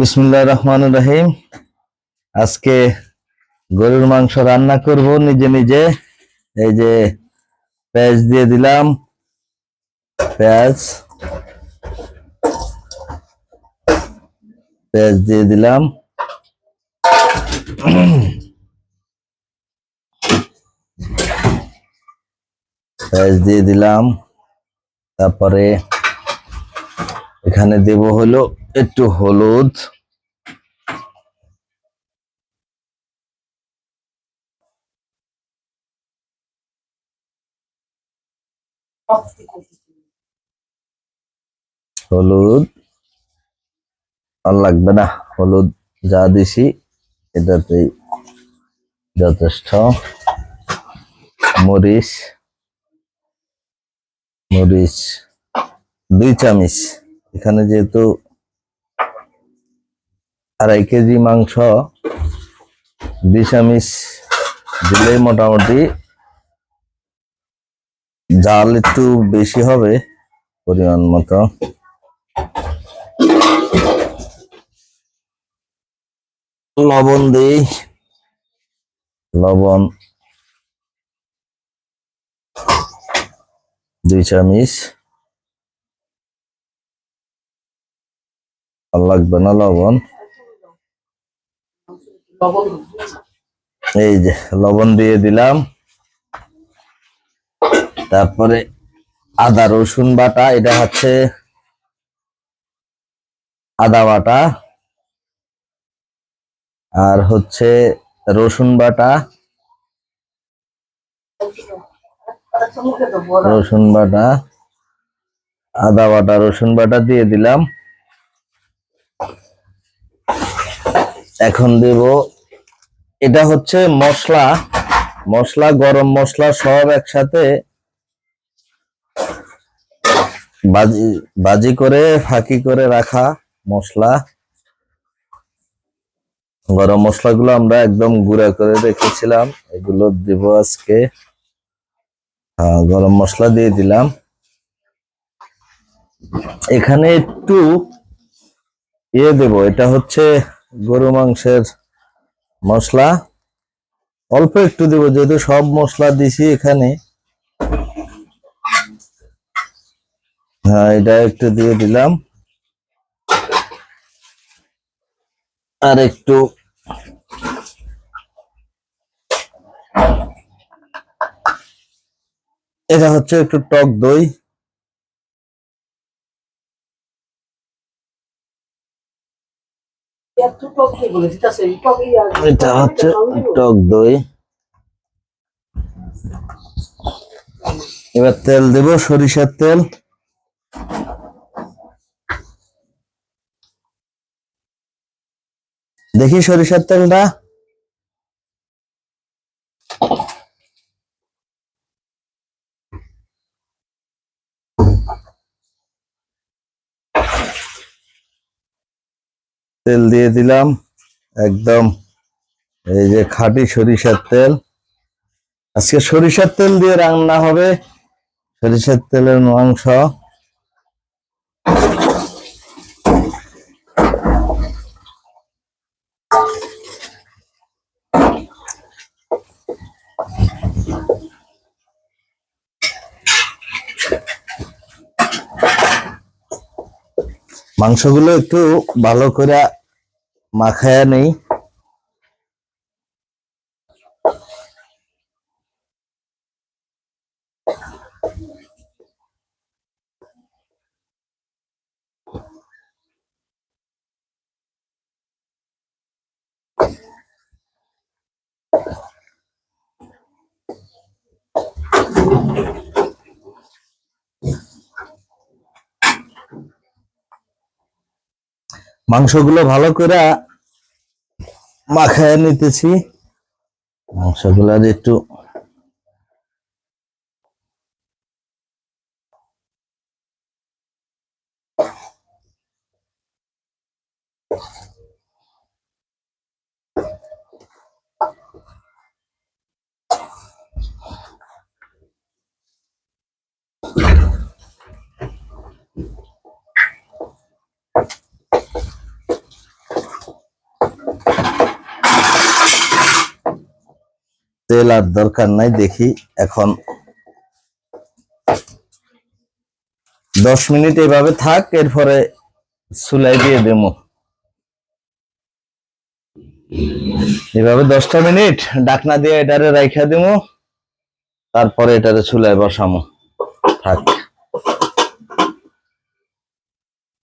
বিসমুল্লাহ রহমান রহিম। আজকে গরুর মাংস রান্না করব নিজে নিজে। এই যে পেঁয়াজ দিয়ে দিলাম। পেঁয়াজ। পেঁয়াজ দিয়ে দিলাম। পেঁয়াজ দিয়ে দিলাম। তারপরে এখানে দেব হলো একটু হলুদ। হলুদ। আর লাগবে না, হলুদ যা দিছি, এটাতেই যথেষ্ট। মরিচ। মরিচ। দুই চামিচ। এখানে যেহেতু আড়াই কেজি মাংস চামিচ দিলেই মোটামুটি জাল একটু বেশি হবে পরিমাণ মতো। লবণ দিই। লবণ, দুই চামিচ। লাগবে না লবণ। এই যে, লবণ দিয়ে দিলাম। তারপরে আদা, রসুন বাটা, এটা হচ্ছে আদা বাটা। আর হচ্ছে রসুন বাটা। রসুন বাটা, আদা বাটা, রসুন বাটা দিয়ে দিলাম। এখন দেব, এটা হচ্ছে মশলা মশলা, গরম মশলা সব একসাথে বাজি বাজি করে, ফাঁকি করে রাখা মশলা। গরম মশলাগুলো আমরা একদম গুঁড়া করে রেখেছিলাম, এগুলো দেব আজকে। গরম মশলা দিয়ে দিলাম। এখানে একটু ইয়ে দেব, এটা হচ্ছে গরু মাংসের মশলা। অল্প একটু দেব, যেহেতু সব মশলা দিছি এখানে। হ্যাঁ এটা একটু দিয়ে দিলাম। আর একটু এটা হচ্ছে একটু টক দই। এটা হচ্ছে টক দই। এবার তেল দেব সরিষার তেল। দেখি সরিষার তেলটা। তেল দিয়ে দিলাম। একদম এই যে খাঁটি সরিষার তেল। আজকে সরিষার তেল দিয়ে রান্না হবে। সরিষার তেলের মাংস। মাংসগুলো একটু ভালো করে মাখায়া নেই মাংসগুলো ভালো করে মাখায় নিতেছি। মাংসগুলো একটু তেল আর দরকার নাই, দেখি এখন। দশ মিনিট এভাবে থাক, এরপরে চুলাই দিয়ে দেবো। এভাবে দশটা মিনিট, ডাকনা দিয়ে এটারে রাইখা দেবো তারপরে এটারে চুলায় বসামো। থাক।